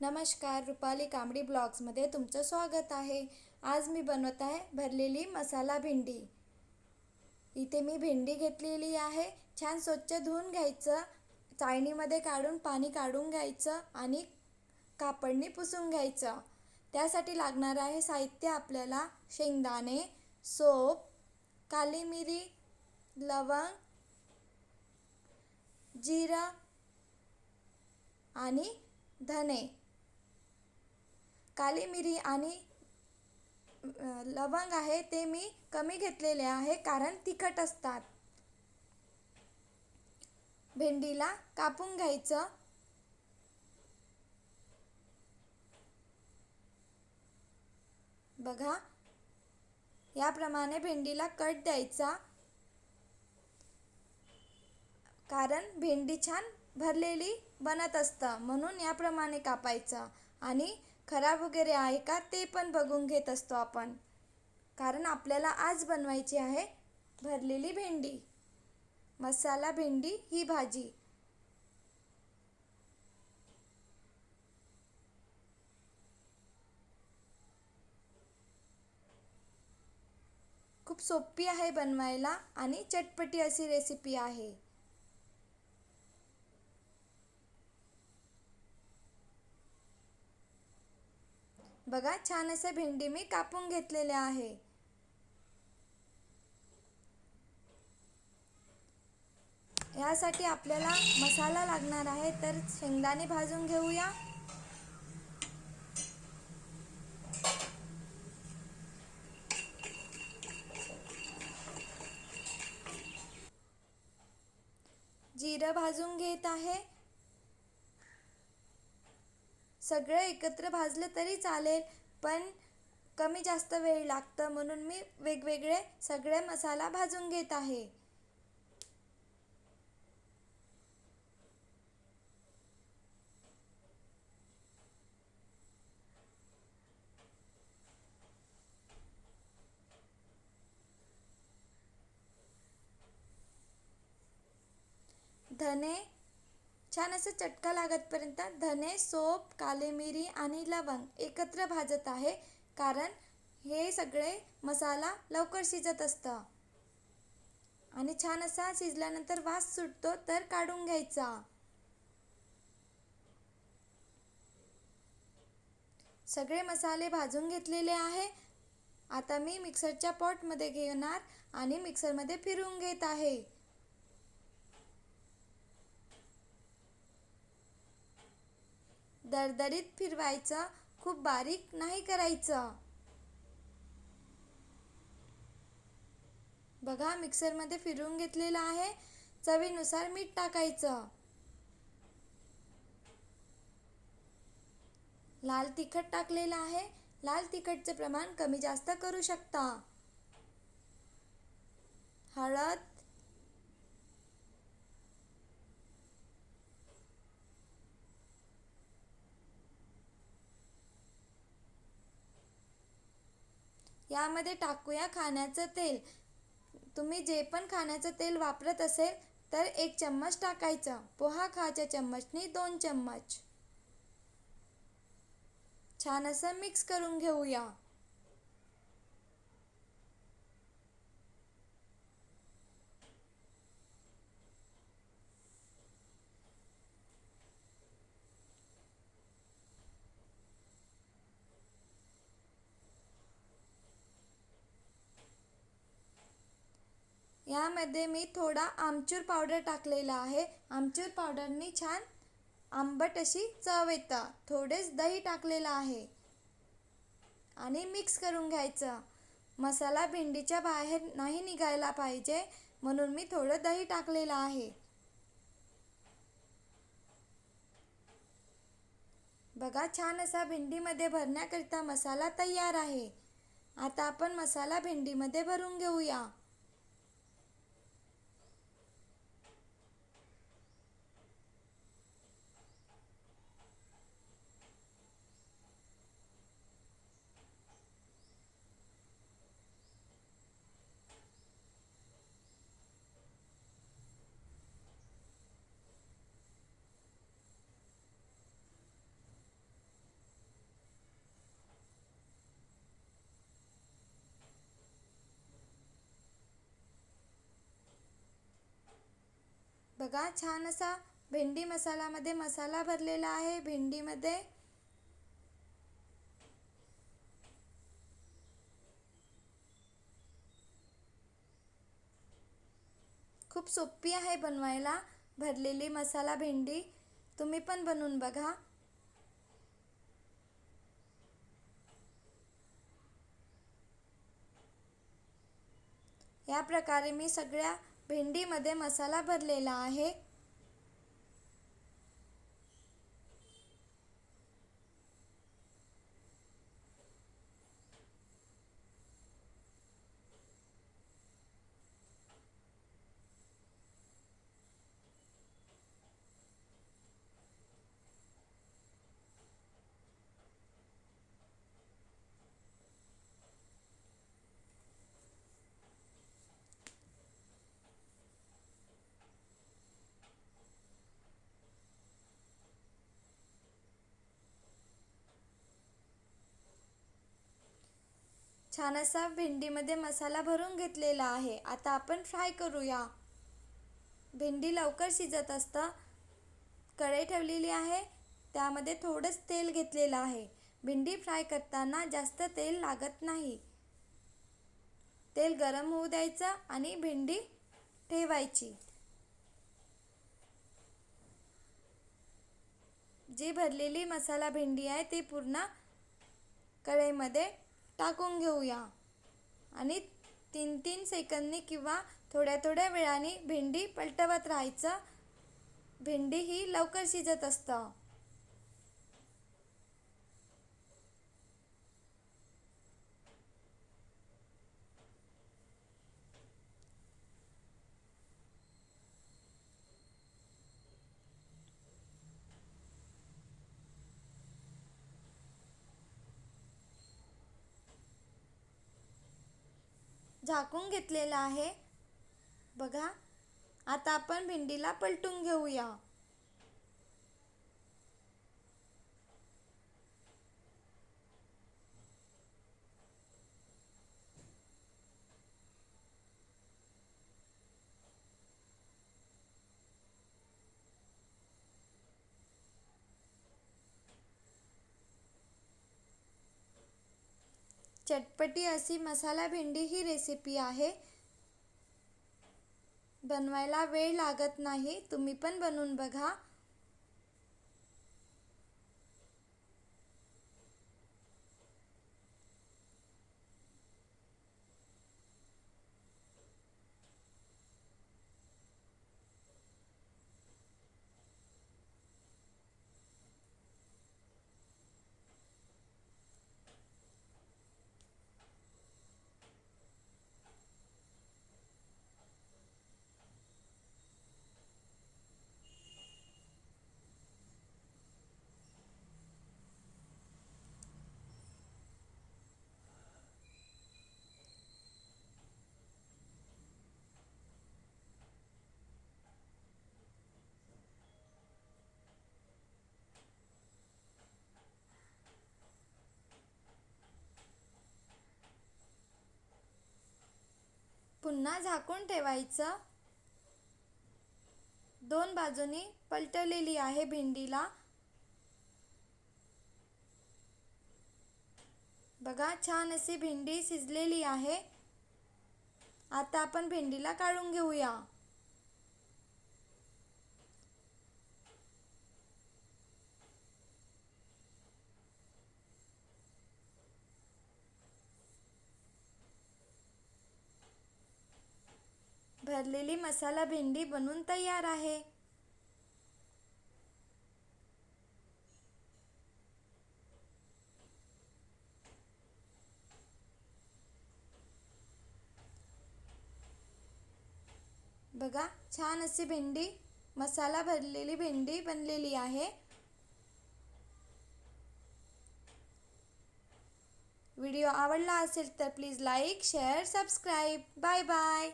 नमस्कार रुपाली कांबडी ब्लॉग्समध्ये तुमचं स्वागत आहे. आज मी बनवत आहे भरलेली मसाला भेंडी. इथे मी भेंडी घेतलेली आहे. छान स्वच्छ धुवून घ्यायचं. चाळणीमध्ये काढून पाणी काढून घ्यायचं आणि कापडनी पुसून घ्यायचं. त्यासाठी लागणारं आहे साहित्य आपल्याला. शेंगदाणे सोप काली मिरी लवंग जिरं आणि धने. काली मिरी आणि लवंग आहे ते मी कमी घेतलेले आहे कारण तिखट असतात. भेंडीला कापून घ्यायचं. बघा. याप्रमाणे भेंडीला कट द्यायचा. कारण भेंडी छान भरलेली बनत असतं म्हणून याप्रमाणे कापायचं. आणि खराब वगैरे आहे का ते पण बघून घेत असतो आपण. कारण आपल्याला आज बनवायची आहे भरलेली भेंडी. मसाला भेंडी ही भाजी. खूप सोपी आहे बनवायला आणि चटपटी अशी रेसिपी आहे. बघा छान असे भेंडी मी कापून घेतलेले आहे. यासाठी आपल्याला मसाला लागणार आहे तर शेंगदाणे भाजून घेऊया. जिरं भाजून घेत आहे. सगळं एकत्र भाजलं तरी चालेल पण कमी जास्त वेळ लागतं म्हणून मी वेगवेगळे सगळे मसाला भाजून घेत आहे. धने छान असं चटका लागतपर्यंत धने सोप काले मिरी आणि लवंग एकत्र भाजत आहे. कारण हे सगळे मसाला लवकर शिजत असतं. आणि छान असा शिजल्यानंतर वास सुटतो तर काढून घ्यायचा. सगळे मसाले भाजून घेतलेले आहे. आता मी मिक्सरच्या पॉटमध्ये घेणार आणि मिक्सरमध्ये फिरवून घेत आहे. दरदरीत फिरवायचं खूप बारीक नाही करायचं. बघा मिक्सरमध्ये फिरवून घेतलेलं आहे. चवीनुसार मीठ टाकायचं. लाल तिखट टाकलेलं आहे. लाल तिखटचे प्रमाण कमी जास्त करू शकता. हळद यामध्ये टाकूया खाण्याचं तेल. तुम्ही जे पण खाण्याचं तेल वापरत असेल तर एक चम्मच टाकायचा. पोहा खाच्या चम्मचनी दोन चम्मच. छान असं मिक्स करून घेऊया. यामध्ये मी थोडा आमचूर पावडर टाकलेला आहे. आमचूर पावडरनी छान आंबट अशी चव येतं. थोडेच दही टाकलेलं आहे. आणि मिक्स करून घ्यायचं. मसाला भेंडीच्या बाहेर नाही निघायला पाहिजे म्हणून मी थोडं दही टाकलेलं आहे. बघा छान असा भेंडीमध्ये भरण्याकरिता मसाला तयार आहे. आता आपण मसाला भेंडीमध्ये भरून घेऊया. बघा छान असा भेंडी मसालामध्ये मसाला भरलेला आहे. भेंडीमध्ये खूप सोपी आहे बनवायला भरलेली मसाला भेंडी. तुम्ही पण बनवून बघा. या प्रकारे मी सगळ्या भेंडीमध्ये मसाला भरलेला आहे. छान असा भेंडीमध्ये मसाला भरून घेतलेला आहे. आता आपण फ्राय करूया. भेंडी लवकर शिजत असतं कढई ठेवलेली आहे. त्यामध्ये थोडंच तेल घेतलेलं आहे. भेंडी फ्राय करताना जास्त तेल लागत नाही. तेल गरम होऊ द्यायचं आणि भेंडी ठेवायची. जी भरलेली मसाला भेंडी आहे ती पूर्ण कढईमध्ये टाकून घेऊया. आणि तीन तीन सेकंदनी किंवा थोड्या थोड्या वेळाने भेंडी पलटवत राहायचं. भेंडी ही लवकर शिजत असतं. झाकून घेतलेलं आहे. बघा आता आपण भेंडीला पलटून घेऊया. चटपटी अशी मसाला भेंडी ही रेसिपी आहे. बनवायला वेळ लागत नाही. तुम्ही पण बनवून बघा. पुन्हा झाकून ठेवायचं. दोन बाजूनी पलटवलेली आहे भेंडीला. बघा छान अशी भेंडी शिजलेली आहे. आता आपण भेंडीला काढून घेऊया. भरलेली मसाला भेंडी बनून तयार आहे. बघा, छान अशी भेंडी, मसाला भरलेली भेंडी बनलेली आहे. व्हिडिओ आवडला असेल तर please like, share, subscribe. Bye bye.